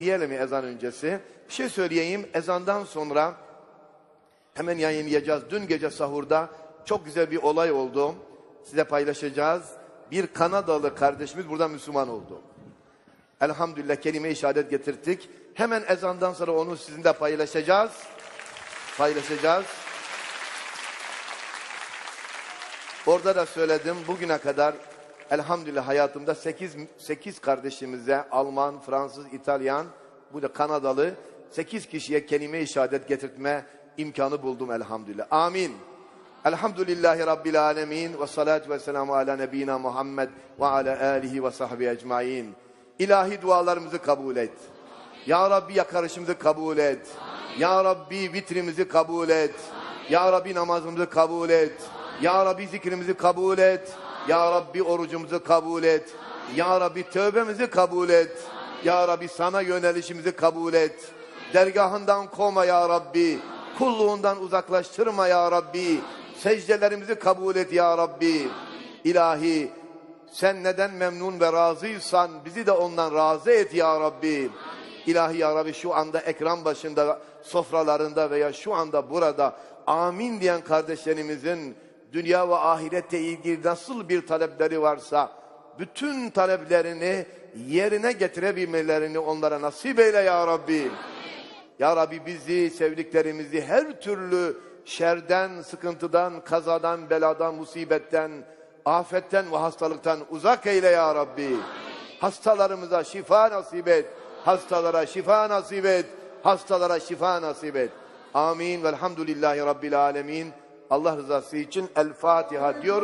Diyelim ezan öncesi. Bir şey söyleyeyim. Ezandan sonra hemen yayınlayacağız. Dün gece sahurda çok güzel bir olay oldu. Size paylaşacağız. Bir Kanadalı kardeşimiz burada Müslüman oldu. Elhamdülillah kelime-i şehadet getirdik. Hemen ezandan sonra onu sizinle paylaşacağız. Paylaşacağız. Orada da söyledim bugüne kadar elhamdülillah hayatımda 8, 8 kardeşimize Alman, Fransız, İtalyan, bu da Kanadalı 8 kişiye kelime-i şehadet getirtme imkanı buldum elhamdülillah. Amin. Elhamdülillahi Rabbil alemin ve salatu ve selamu ala nebina Muhammed ve ala alihi ve sahbihi ecmain. İlahi dualarımızı kabul et. Ya Rabbi yakarışımızı kabul et. Ya Rabbi vitrimizi kabul et. Ya Rabbi namazımızı kabul et. Ya Rabbi zikrimizi kabul et. Ya Rabbi orucumuzu kabul et. Ya Rabbi tövbemizi kabul et. Ya Rabbi sana yönelişimizi kabul et. Dergahından kovma ya Rabbi. Kulluğundan uzaklaştırma ya Rabbi. Secdelerimizi kabul et ya Rabbi. İlahi sen neden memnun ve razıysan bizi de ondan razı et ya Rabbi. İlahi ya Rabbi şu anda ekran başında, sofralarında veya şu anda burada amin diyen kardeşlerimizin dünya ve ahirette ilgili nasıl bir talepleri varsa bütün taleplerini yerine getirebilmelerini onlara nasip eyle ya Rabbi. Ya Rabbi bizi, sevdiklerimizi her türlü şerden, sıkıntıdan, kazadan, beladan, musibetten, afetten ve hastalıktan uzak eyle ya Rabbi. Hastalarımıza şifa nasip et. Hastalara şifa nasip et. Hastalara şifa nasip et. Amin. Velhamdülillahi Rabbil alemin. Allah rızası için El Fatiha diyoruz.